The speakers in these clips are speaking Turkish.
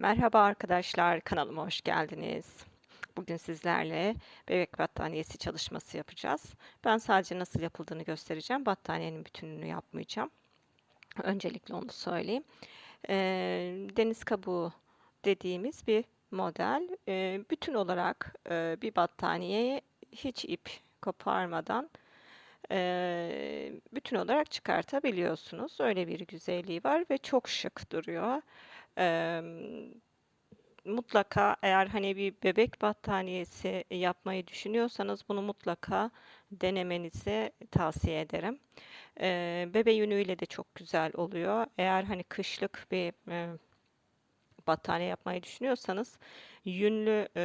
Merhaba arkadaşlar, kanalıma hoş geldiniz. Bugün sizlerle bebek battaniyesi çalışması yapacağız. Ben sadece nasıl yapıldığını göstereceğim. Battaniyenin bütününü yapmayacağım. Öncelikle onu söyleyeyim. Ee, deniz kabuğu dediğimiz bir model. Ee, bütün olarak e, bir battaniyeye hiç ip koparmadan e, bütün olarak çıkartabiliyorsunuz. Öyle bir güzelliği var ve çok şık duruyor. Mutlaka eğer hani bir bebek battaniyesi yapmayı düşünüyorsanız bunu mutlaka denemenizi tavsiye ederim. Bebe yünüyle de çok güzel oluyor. Eğer hani kışlık bir battaniye yapmayı düşünüyorsanız yünlü e,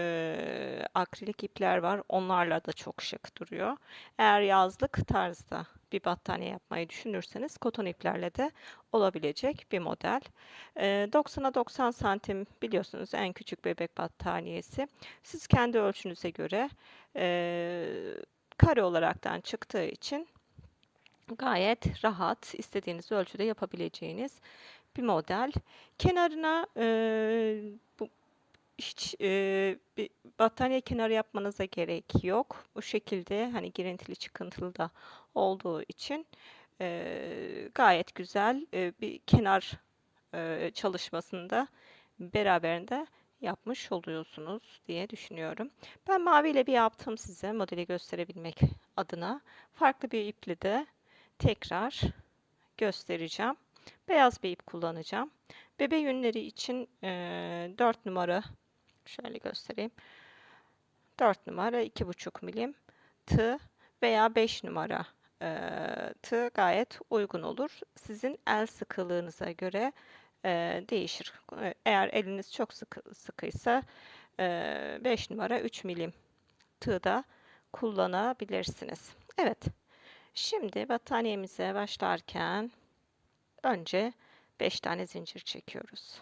akrilik ipler var. Onlarla da çok şık duruyor. Eğer yazlık tarzda bir battaniye yapmayı düşünürseniz koton iplerle de olabilecek bir model. E, 90'a 90 santim biliyorsunuz en küçük bebek battaniyesi. Siz kendi ölçünüze göre e, kare olaraktan çıktığı için gayet rahat istediğiniz ölçüde yapabileceğiniz bir model. Kenarına e, bu hiç e, bir battaniye kenarı yapmanıza gerek yok. Bu şekilde hani girintili çıkıntılı da olduğu için e, gayet güzel e, bir kenar e, çalışmasında beraberinde yapmış oluyorsunuz diye düşünüyorum. Ben maviyle bir yaptım size modeli gösterebilmek adına. Farklı bir iple de tekrar göstereceğim. Beyaz bir ip kullanacağım. Bebe yünleri için e, 4 numara şöyle göstereyim. 4 numara 2,5 milim tığ veya 5 numara e, tığ gayet uygun olur. Sizin el sıkılığınıza göre e, değişir. Eğer eliniz çok sıkı, sıkıysa e, 5 numara 3 milim tığ da kullanabilirsiniz. Evet. Şimdi battaniyemize başlarken Önce 5 tane zincir çekiyoruz.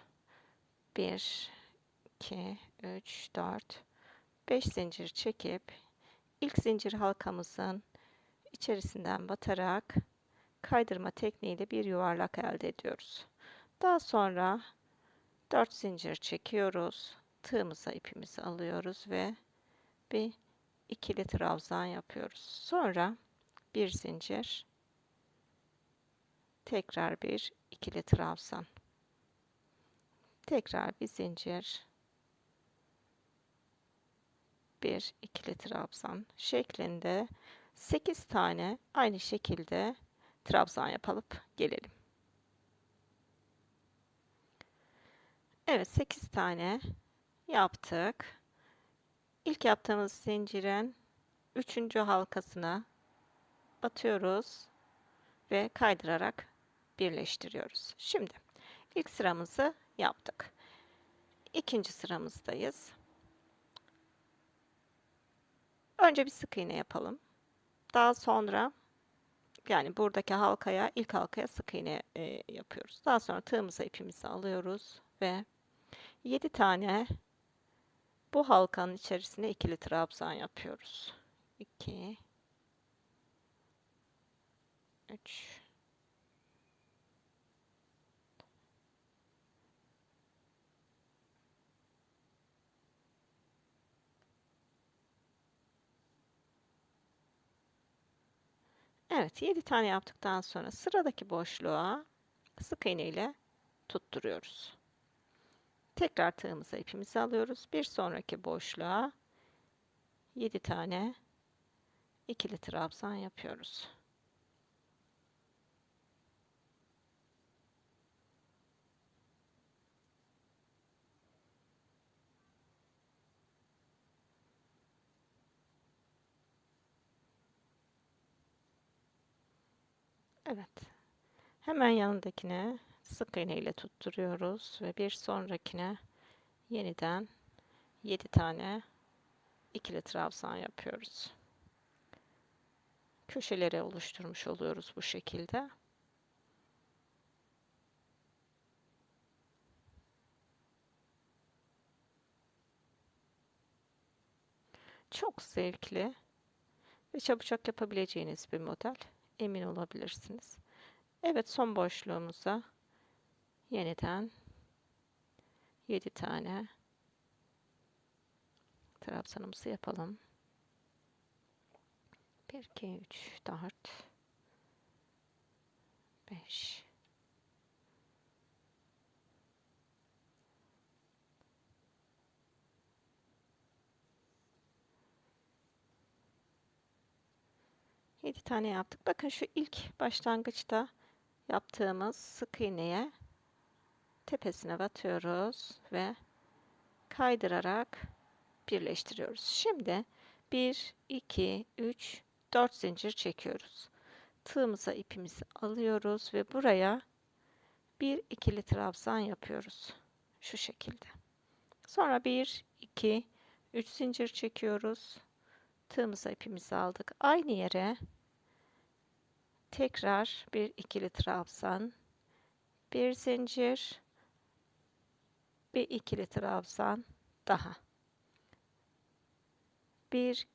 1 2 3 4 5 zincir çekip ilk zincir halkamızın içerisinden batarak kaydırma tekniğiyle bir yuvarlak elde ediyoruz. Daha sonra 4 zincir çekiyoruz. Tığımıza ipimizi alıyoruz ve bir ikili trabzan yapıyoruz. Sonra bir zincir tekrar bir ikili trabzan tekrar bir zincir bir ikili trabzan şeklinde 8 tane aynı şekilde trabzan yapalım gelelim. Evet 8 tane yaptık. İlk yaptığımız zincirin 3. halkasına batıyoruz ve kaydırarak birleştiriyoruz. Şimdi ilk sıramızı yaptık. İkinci sıramızdayız. Önce bir sık iğne yapalım. Daha sonra yani buradaki halkaya ilk halkaya sık iğne e, yapıyoruz. Daha sonra tığımıza ipimizi alıyoruz ve 7 tane bu halkanın içerisine ikili trabzan yapıyoruz. 2 3 Evet 7 tane yaptıktan sonra sıradaki boşluğa sık iğne ile tutturuyoruz. Tekrar tığımıza ipimizi alıyoruz. Bir sonraki boşluğa 7 tane ikili trabzan yapıyoruz. Evet. Hemen yanındakine sık iğne ile tutturuyoruz ve bir sonrakine yeniden 7 tane ikili trabzan yapıyoruz. Köşeleri oluşturmuş oluyoruz bu şekilde. Çok zevkli ve çabucak yapabileceğiniz bir model emin olabilirsiniz. Evet son boşluğumuza yeniden 7 tane trabzanımızı yapalım. 1 2 3 4 5 7 tane yaptık. Bakın şu ilk başlangıçta yaptığımız sık iğneye tepesine batıyoruz ve kaydırarak birleştiriyoruz. Şimdi 1, 2, 3, 4 zincir çekiyoruz. Tığımıza ipimizi alıyoruz ve buraya bir ikili trabzan yapıyoruz. Şu şekilde. Sonra 1, 2, 3 zincir çekiyoruz. Tığımıza ipimizi aldık. Aynı yere tekrar bir ikili trabzan, bir zincir, bir ikili trabzan daha. Bir,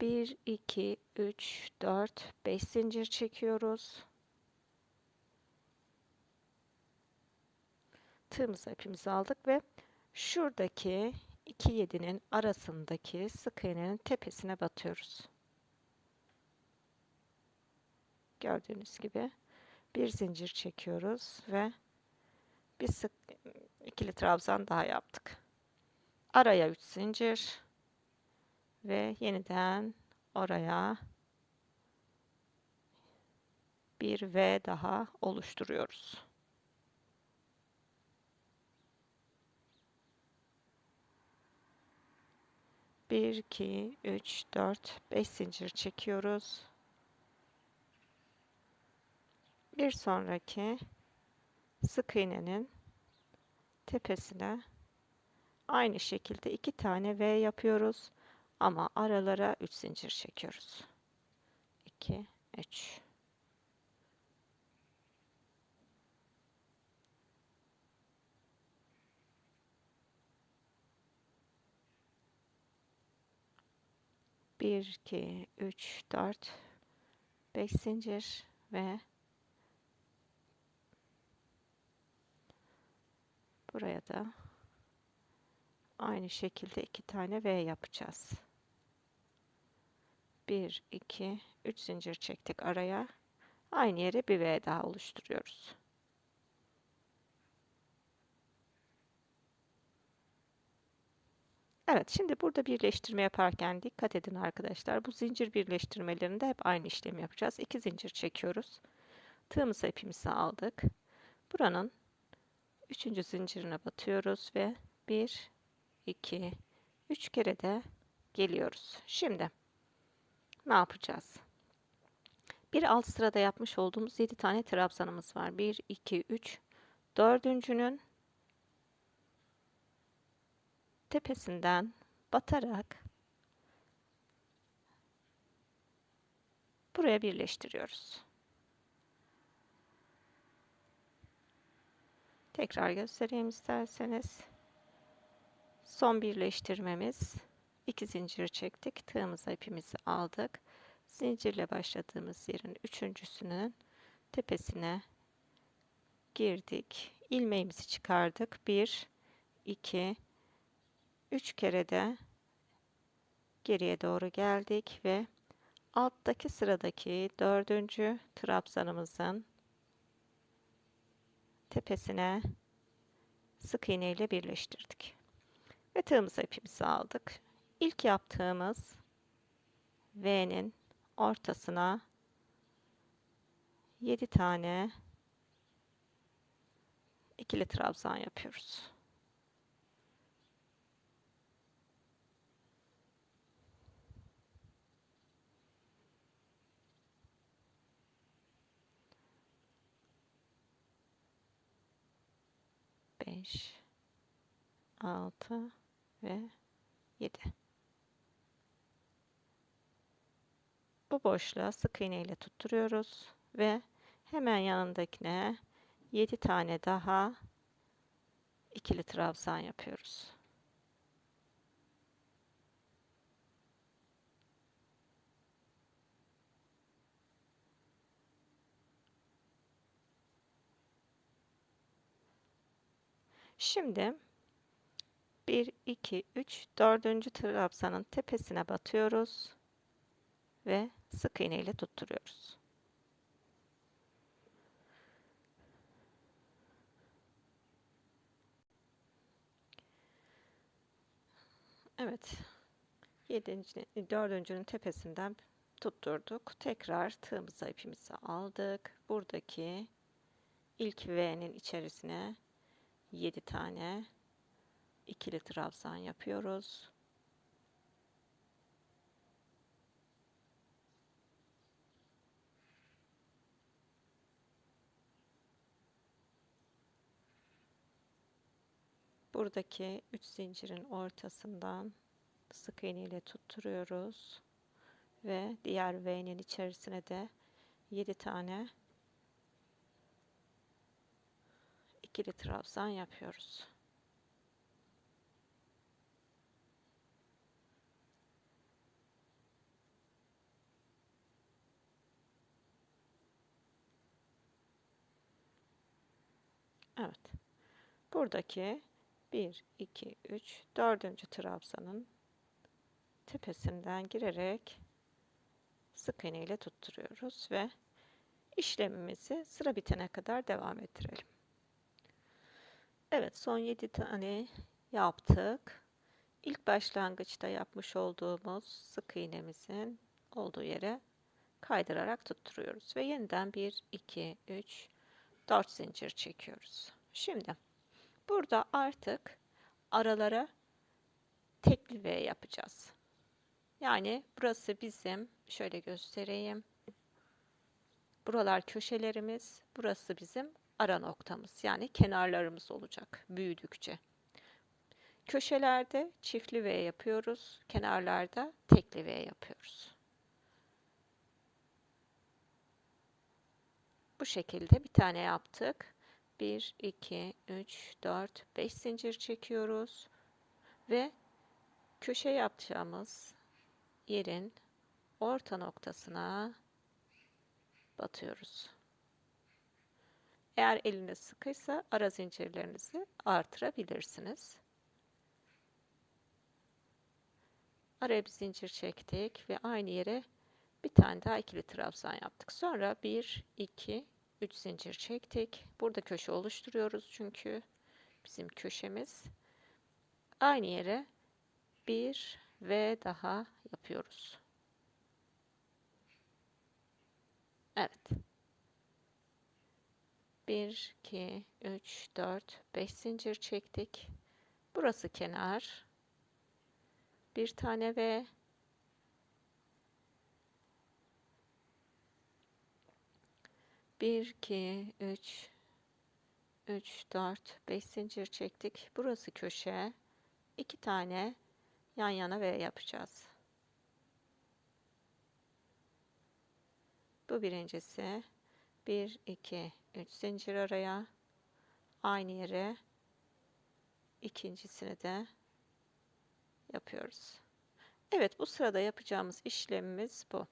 bir, iki, üç, dört, beş zincir çekiyoruz. Tığımıza ipimizi aldık ve şuradaki iki yedinin arasındaki sık iğnenin tepesine batıyoruz. Gördüğünüz gibi bir zincir çekiyoruz ve bir sık ikili trabzan daha yaptık. Araya 3 zincir ve yeniden oraya bir V daha oluşturuyoruz. Bir, iki, üç, dört, beş zincir çekiyoruz. Bir sonraki sık iğnenin tepesine aynı şekilde iki tane V yapıyoruz ama aralara 3 zincir çekiyoruz. 2 3 1 2 3 4 5 zincir ve Buraya da aynı şekilde iki tane V yapacağız. 1, 2, 3 zincir çektik araya. Aynı yere bir V daha oluşturuyoruz. Evet, şimdi burada birleştirme yaparken dikkat edin arkadaşlar. Bu zincir birleştirmelerinde hep aynı işlemi yapacağız. 2 zincir çekiyoruz. Tığımıza ipimizi aldık. Buranın Üçüncü zincirine batıyoruz ve bir, iki, üç kere de geliyoruz. Şimdi ne yapacağız? Bir alt sırada yapmış olduğumuz 7 tane trabzanımız var. 1, 2, 3, dördüncünün tepesinden batarak buraya birleştiriyoruz. Tekrar göstereyim isterseniz. Son birleştirmemiz. iki zincir çektik. Tığımıza ipimizi aldık. Zincirle başladığımız yerin üçüncüsünün tepesine girdik. ilmeğimizi çıkardık. 1 2 3 kere de geriye doğru geldik ve alttaki sıradaki dördüncü trabzanımızın tepesine sık iğne ile birleştirdik. Ve tığımıza ipimizi aldık. İlk yaptığımız V'nin ortasına 7 tane ikili trabzan yapıyoruz. 5 6 ve 7 bu boşluğa sık iğne ile tutturuyoruz ve hemen yanındakine 7 tane daha ikili trabzan yapıyoruz. Şimdi 1, 2, 3, dördüncü trabzanın tepesine batıyoruz ve sık iğne ile tutturuyoruz. Evet. Yedinci, dördüncünün tepesinden tutturduk. Tekrar tığımıza ipimizi aldık. Buradaki ilk V'nin içerisine 7 tane ikili trabzan yapıyoruz. Buradaki 3 zincirin ortasından sık iğne ile tutturuyoruz ve diğer V'nin içerisine de 7 tane ikili trabzan yapıyoruz. Evet. Buradaki 1, 2, 3, 4. trabzanın tepesinden girerek sık iğne ile tutturuyoruz ve işlemimizi sıra bitene kadar devam ettirelim. Evet son 7 tane yaptık. İlk başlangıçta yapmış olduğumuz sık iğnemizin olduğu yere kaydırarak tutturuyoruz ve yeniden 1 2 3 4 zincir çekiyoruz. Şimdi burada artık aralara tekli V yapacağız. Yani burası bizim şöyle göstereyim. Buralar köşelerimiz, burası bizim ara noktamız. Yani kenarlarımız olacak büyüdükçe. Köşelerde çiftli V yapıyoruz, kenarlarda tekli V yapıyoruz. Bu şekilde bir tane yaptık. 1, 2, 3, 4, 5 zincir çekiyoruz. Ve köşe yapacağımız yerin orta noktasına batıyoruz. Eğer eliniz sıkıysa ara zincirlerinizi artırabilirsiniz. Araya bir zincir çektik ve aynı yere bir tane daha ikili trabzan yaptık. Sonra 1, 2, 3 zincir çektik. Burada köşe oluşturuyoruz çünkü bizim köşemiz. Aynı yere bir ve daha yapıyoruz. Evet. 1, 2, 3, 4, 5 zincir çektik. Burası kenar. Bir tane ve bir, iki, üç, üç, dört, beş zincir çektik. Burası köşe. iki tane yan yana ve yapacağız. Bu birincisi. 1, 2, 3 zincir araya. Aynı yere ikincisini de yapıyoruz. Evet bu sırada yapacağımız işlemimiz bu.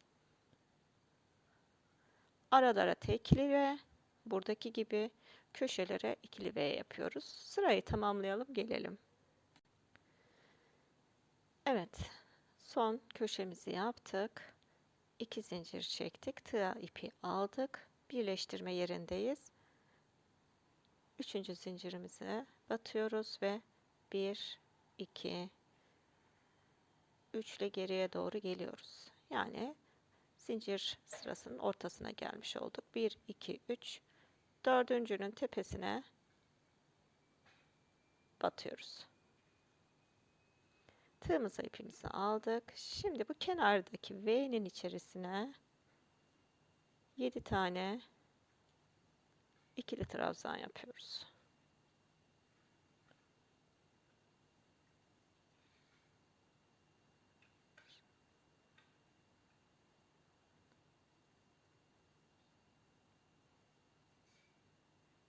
Aralara tekli ve buradaki gibi köşelere ikili V yapıyoruz. Sırayı tamamlayalım gelelim. Evet son köşemizi yaptık. 2 zincir çektik. Tığ ipi aldık. Birleştirme yerindeyiz. Üçüncü zincirimize batıyoruz ve 1, 2, 3 ile geriye doğru geliyoruz. Yani zincir sırasının ortasına gelmiş olduk. 1, 2, 3, dördüncünün tepesine batıyoruz. Tığımıza ipimizi aldık. Şimdi bu kenardaki V'nin içerisine 7 tane ikili trabzan yapıyoruz.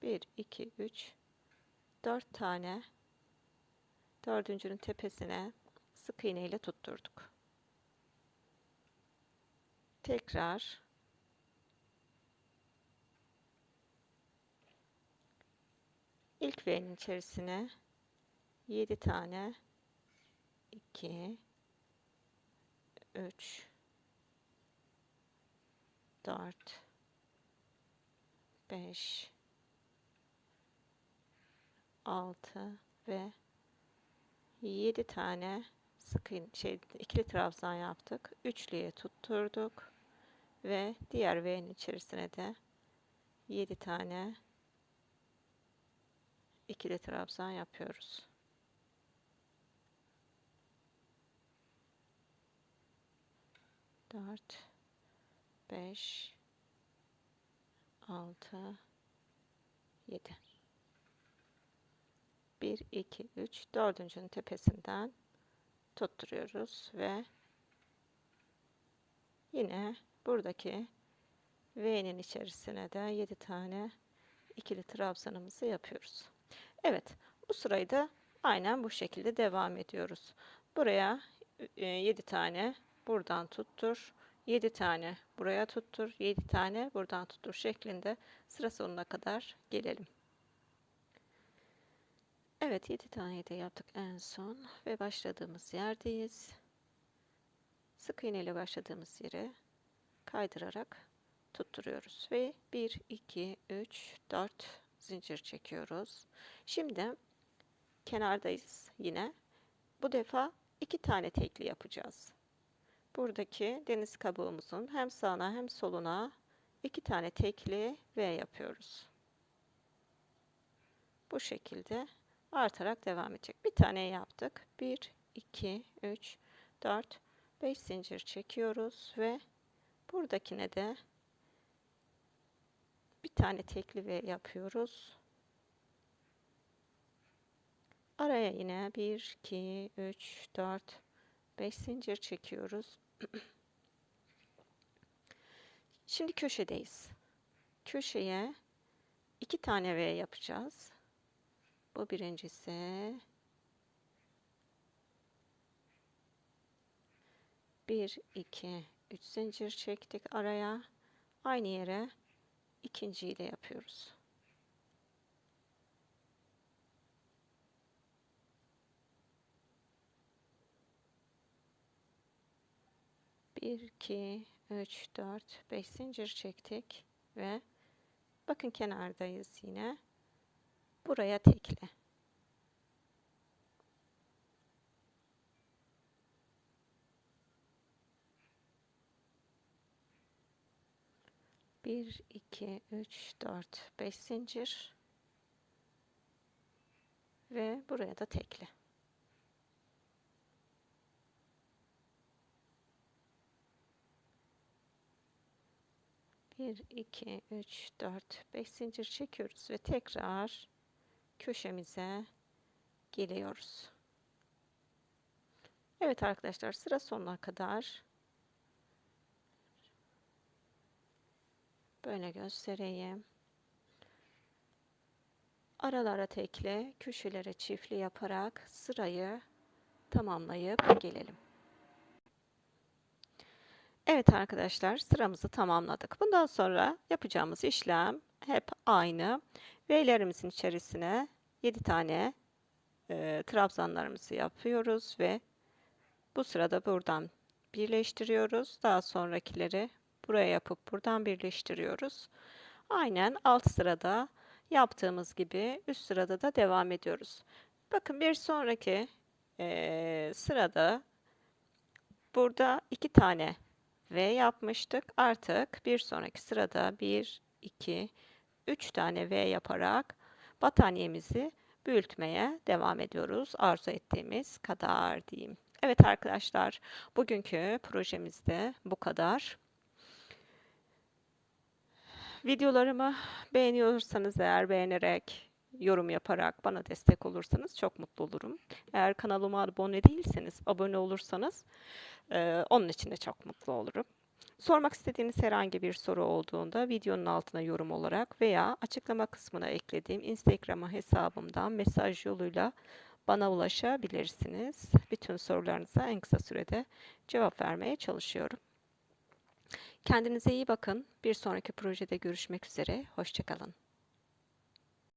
Bir, iki, üç, dört tane dördüncünün tepesine sık iğne ile tutturduk. Tekrar ilk V'nin içerisine 7 tane 2 3 4 5 6 ve 7 tane sık şey ikili trabzan yaptık. Üçlüye tutturduk ve diğer V'nin içerisine de 7 tane ikili trabzan yapıyoruz. Dört, beş, altı, yedi. Bir, iki, üç, dördüncünün tepesinden tutturuyoruz ve yine buradaki V'nin içerisine de 7 tane ikili trabzanımızı yapıyoruz. Evet, bu sırayı da aynen bu şekilde devam ediyoruz. Buraya 7 tane buradan tuttur, 7 tane buraya tuttur, 7 tane buradan tuttur şeklinde sıra sonuna kadar gelelim. Evet, 7 tane de yaptık en son ve başladığımız yerdeyiz. Sık iğne ile başladığımız yere kaydırarak tutturuyoruz ve 1 2 3 4 zincir çekiyoruz. Şimdi kenardayız yine. Bu defa iki tane tekli yapacağız. Buradaki deniz kabuğumuzun hem sağına hem soluna iki tane tekli V yapıyoruz. Bu şekilde artarak devam edecek. Bir tane yaptık. 1 2 3 4 5 zincir çekiyoruz ve buradakine de bir tane tekli V yapıyoruz. Araya yine 1, 2, 3, 4, 5 zincir çekiyoruz. Şimdi köşedeyiz. Köşeye iki tane V yapacağız. Bu birincisi. Bir, iki, üç zincir çektik araya. Aynı yere ikinciyi de yapıyoruz. Bir, iki, üç, dört, beş zincir çektik ve bakın kenardayız yine. Buraya tekle. Bir, iki, üç, dört, beş zincir ve buraya da tekle. Bir, iki, üç, dört, beş zincir çekiyoruz ve tekrar köşemize geliyoruz. Evet arkadaşlar sıra sonuna kadar böyle göstereyim. Aralara tekle, köşelere çiftli yaparak sırayı tamamlayıp gelelim. Evet arkadaşlar sıramızı tamamladık. Bundan sonra yapacağımız işlem hep aynı. V'lerimizin içerisine 7 tane e, trabzanlarımızı yapıyoruz ve bu sırada buradan birleştiriyoruz. Daha sonrakileri buraya yapıp buradan birleştiriyoruz. Aynen alt sırada yaptığımız gibi üst sırada da devam ediyoruz. Bakın bir sonraki e, sırada burada iki tane V yapmıştık. Artık bir sonraki sırada 1, 2, 3 tane V yaparak battaniyemizi büyütmeye devam ediyoruz. Arzu ettiğimiz kadar diyeyim. Evet arkadaşlar, bugünkü projemizde bu kadar. Videolarımı beğeniyorsanız eğer beğenerek, yorum yaparak bana destek olursanız çok mutlu olurum. Eğer kanalıma abone değilseniz, abone olursanız e, onun için de çok mutlu olurum. Sormak istediğiniz herhangi bir soru olduğunda videonun altına yorum olarak veya açıklama kısmına eklediğim Instagram hesabımdan mesaj yoluyla bana ulaşabilirsiniz. Bütün sorularınıza en kısa sürede cevap vermeye çalışıyorum. Kendinize iyi bakın. Bir sonraki projede görüşmek üzere. Hoşçakalın.